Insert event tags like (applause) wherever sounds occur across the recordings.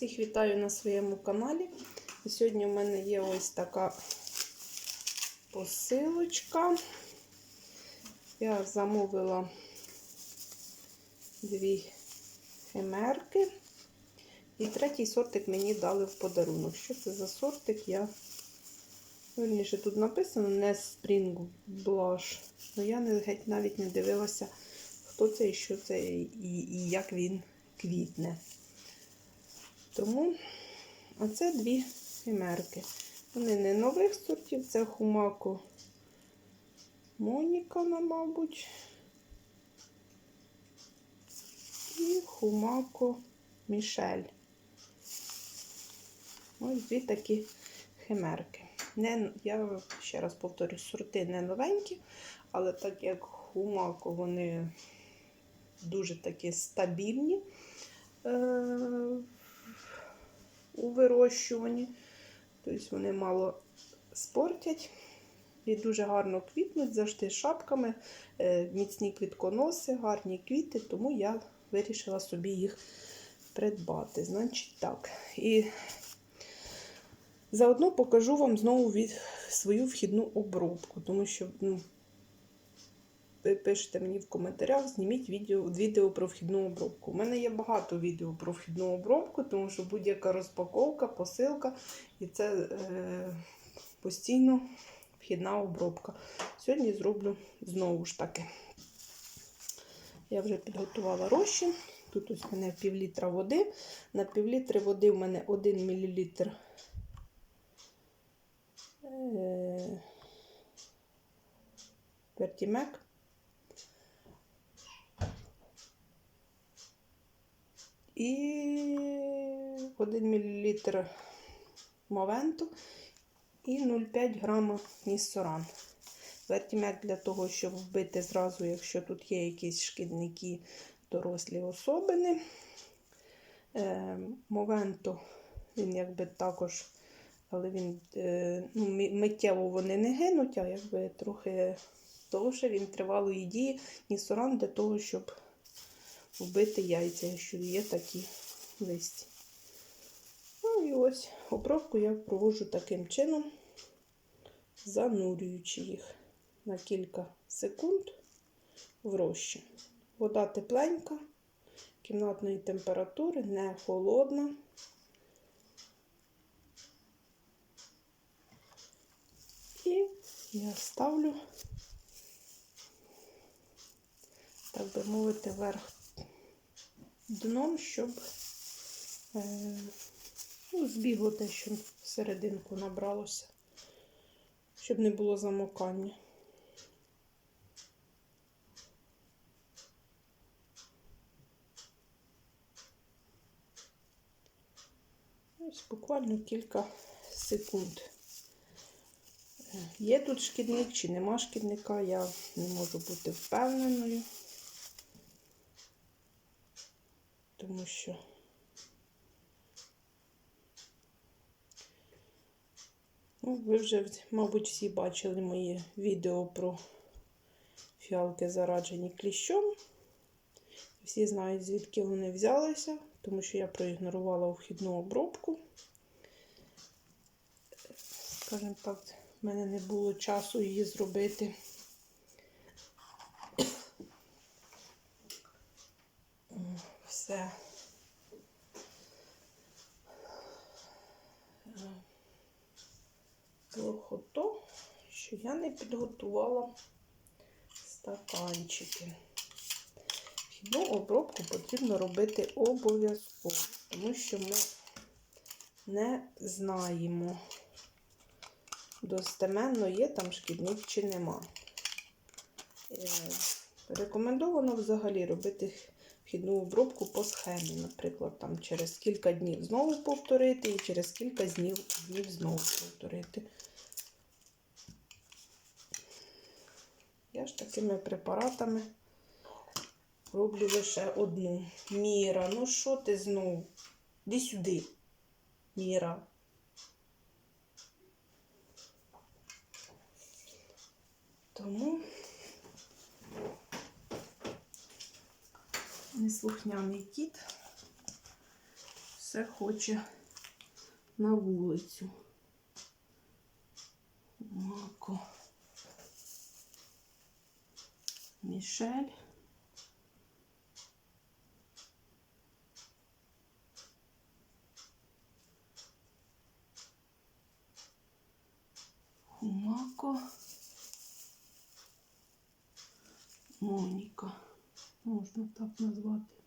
Всіх вітаю на своєму каналі. Сьогодні в мене є ось така посилочка. Я замовила дві химерки. І третій сортик мені дали в подарунок. Що це за сортик? Я Вірніше, тут написано не Spring Blush. але я не, геть навіть не дивилася, хто це і що це, і, і як він квітне. Тому оце дві химерки. Вони не нових сортів, це Хумако Моніка, мабуть. І Хумако Мішель. Ось дві такі химерки. Не, я ще раз повторю, сорти не новенькі, але так як Хумако, вони дуже такі стабільні. Е у вирощуванні. Тобто вони мало спортять і дуже гарно квітнуть, завжди шапками, е, міцні квітконоси, гарні квіти, тому я вирішила собі їх придбати. Значить так. І заодно покажу вам знову від свою вхідну обробку, тому що ну, пишете мені в коментарях, зніміть відео відео про вхідну обробку. У мене є багато відео про вхідну обробку, тому що будь-яка розпаковка, посилка, і це е, постійно вхідна обробка. Сьогодні зроблю знову ж таки. Я вже підготувала розчин. Тут ось у мене пів літра води. На пів літри води в мене 1 мл. Вертімек. І 1 мл мовенту і 0,5 грама ніссоран. Вертімек для того, щоб вбити зразу, якщо тут є якісь шкідники, дорослі особини. Е, Мовенто, він якби також, але він е, ну, миттєво вони не гинуть, а якби трохи довше він тривалої дії, нісоран для того, щоб вбити яйця, якщо є такі листі. Ну і ось обробку я проводжу таким чином, занурюючи їх на кілька секунд в розчин. Вода тепленька, кімнатної температури, не холодна. І я ставлю, так би мовити, верх дном, щоб е, ну, збігло те, що всерединку набралося, щоб не було замокання. Ось буквально кілька секунд. Е, є тут шкідник чи нема шкідника, я не можу бути впевненою. Тому що ну, ви вже, мабуть, всі бачили мої відео про фіалки, зараджені кліщом. Всі знають, звідки вони взялися, тому що я проігнорувала вхідну обробку. Скажімо так, в мене не було часу її зробити. все плохо то, що я не підготувала стаканчики. Хідну обробку потрібно робити обов'язково, тому що ми не знаємо, достеменно є там шкідник чи нема. Е, рекомендовано взагалі робити вхідну обробку по схемі, наприклад, там через кілька днів знову повторити і через кілька днів, днів знову повторити. Я ж такими препаратами роблю лише одну. Міра, ну що ти знову? Іди сюди, Міра. Тому неслухняний кіт все хоче на вулицю. Мако. Мішель. Хумако. Моніка. Можна так назвати.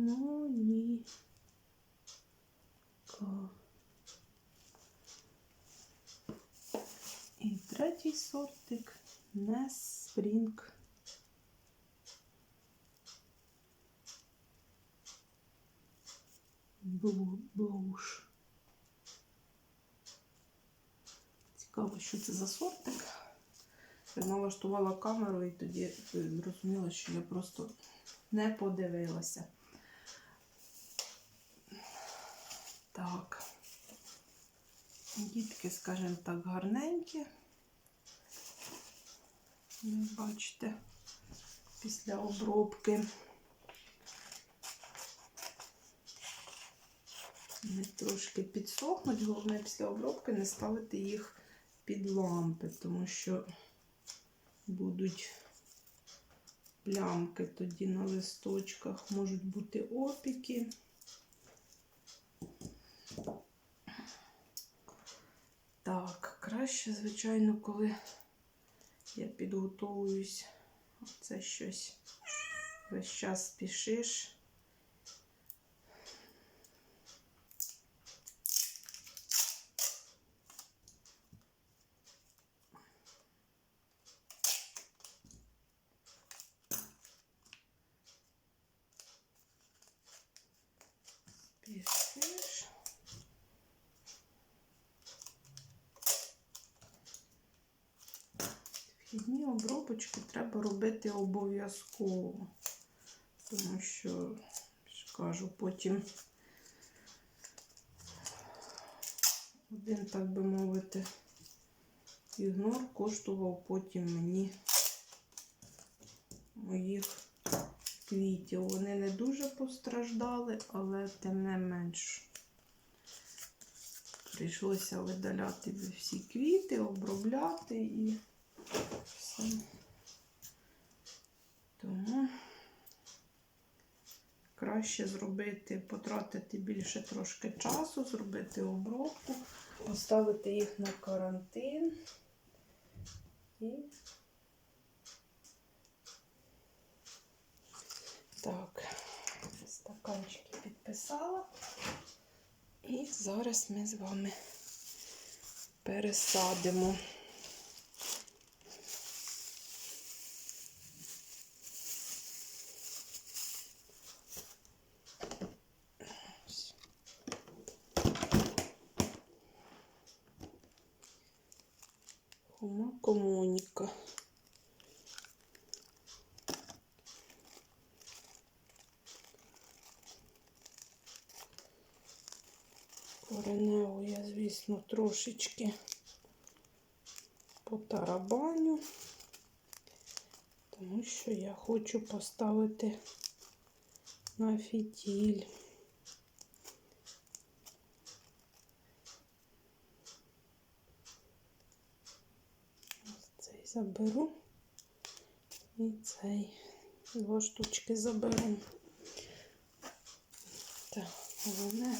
Моніка. І третій сортик Неспрінг. Блоуш. Цікаво, що це за сортик. Я налаштувала камеру і тоді е, зрозуміла, що я просто не подивилася. Так. Дітки, скажімо так, гарненькі. Ви бачите, після обробки. Вони трошки підсохнуть, головне після обробки не ставити їх під лампи, тому що будуть плямки тоді на листочках, можуть бути опіки. Так, краще, звичайно, коли я підготовуюсь, це щось весь час. Спішиш. Вхідні обробочки треба робити обов'язково, тому що, кажу, потім один, так би мовити, ігнор коштував потім мені моїх квітів. Вони не дуже постраждали, але тим не менш прийшлося видаляти всі квіти, обробляти і. Тому краще зробити, потратити більше трошки часу, зробити обробку, поставити їх на карантин і так, стаканчики підписала. І зараз ми з вами пересадимо. Хома комуніка. Кореневу я, звісно, трошечки потарабаню, тому що я хочу поставити на фітіль. Ось цей заберу і цей два штучки заберу. Так, головне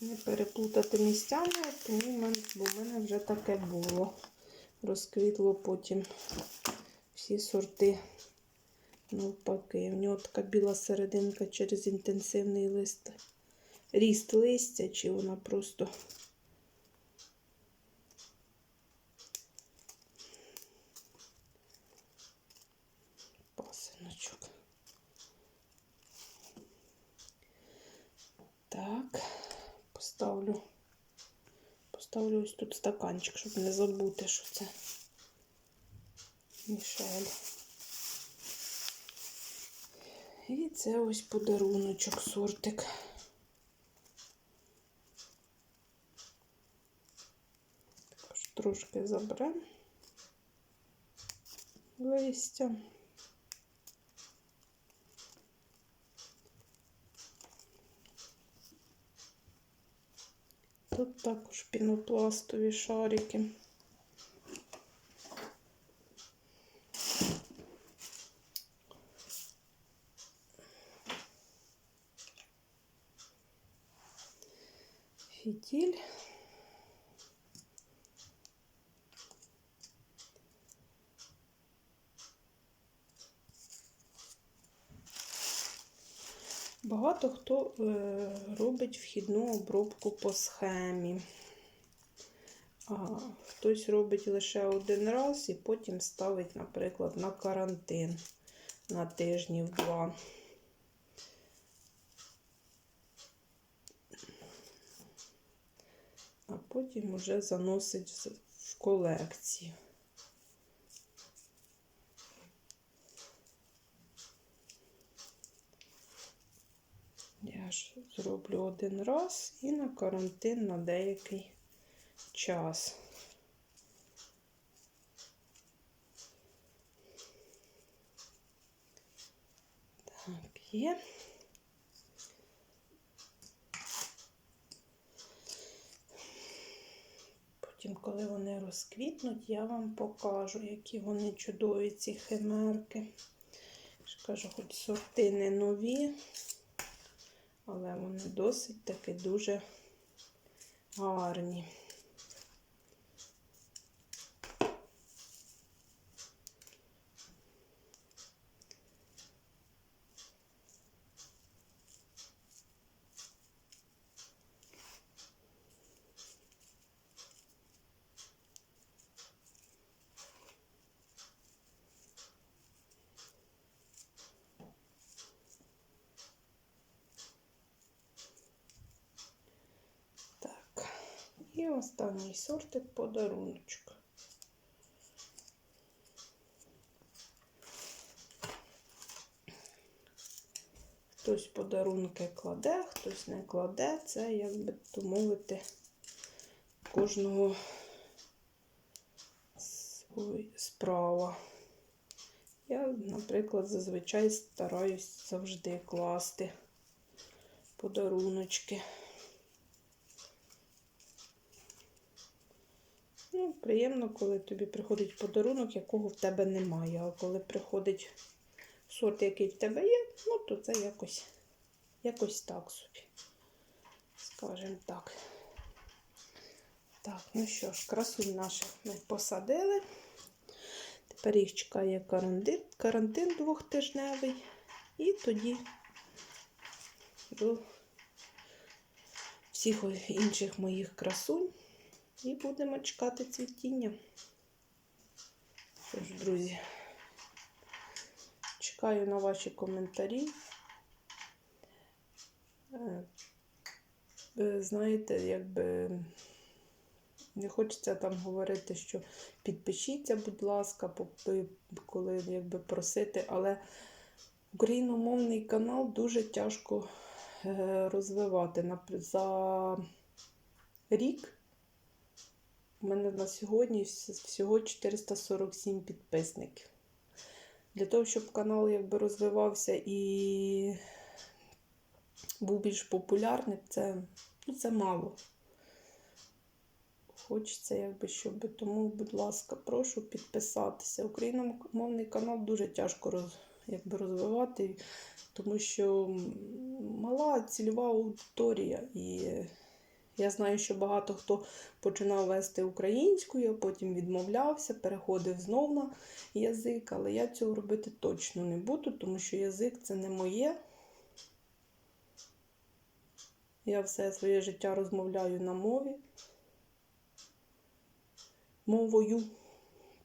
не переплутати місцями, тому бо в мене вже таке було. Розквітло потім всі сорти навпаки. В нього така біла серединка через інтенсивний лист. Ріст листя, чи вона просто Так, поставлю, поставлю ось тут стаканчик, щоб не забути, що це Мішель. І це ось подаруночок сортик. Також трошки заберемо листя. Тут також пінопластові шарики. Фітіль. Багато хто е, робить вхідну обробку по схемі. А хтось робить лише один раз і потім ставить, наприклад, на карантин на тижнів два. А потім вже заносить в- в колекцію. Я ж зроблю один раз і на карантин на деякий час. Так, є. Потім, коли вони розквітнуть, я вам покажу, які вони чудові, ці химерки. Кажу, хоч сорти не нові, але вони досить таки дуже гарні. Так, і останній сортик подаруночок. Хтось подарунки кладе, хтось не кладе. Це, як би то мовити, кожного справа. Я, наприклад, зазвичай стараюсь завжди класти подаруночки. Ну, приємно, коли тобі приходить подарунок, якого в тебе немає. А коли приходить сорт, який в тебе є, ну то це якось, якось так собі. Скажімо так. Так, ну що ж, красунь наших ми посадили. Тепер їх чекає карантин, карантин двохтижневий. І тоді до всіх інших моїх красунь. І будемо чекати цвітіння. Що ж, друзі, чекаю на ваші коментарі. Е, Знаєте, якби не хочеться там говорити, що підпишіться, будь ласка, коли якби просити, але україномовний канал дуже тяжко е, розвивати. За рік у мене на сьогодні всього 447 підписників. Для того, щоб канал якби розвивався і був більш популярним, це, ну, це мало. Хочеться, якби, щоб тому, будь ласка, прошу підписатися. Україномовний канал дуже тяжко роз, якби, розвивати, тому що мала цільова аудиторія. І я знаю, що багато хто починав вести українською, а потім відмовлявся, переходив знов на язик, але я цього робити точно не буду, тому що язик це не моє. Я все своє життя розмовляю на мові. Мовою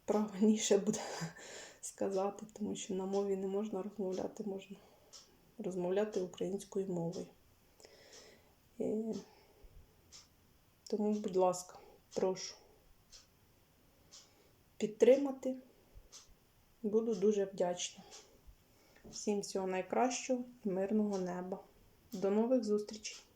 правильніше буде (laughs) сказати, тому що на мові не можна розмовляти, можна розмовляти українською мовою. Тому, будь ласка, прошу підтримати Буду дуже вдячна. Всім всього найкращого і мирного неба. До нових зустрічей!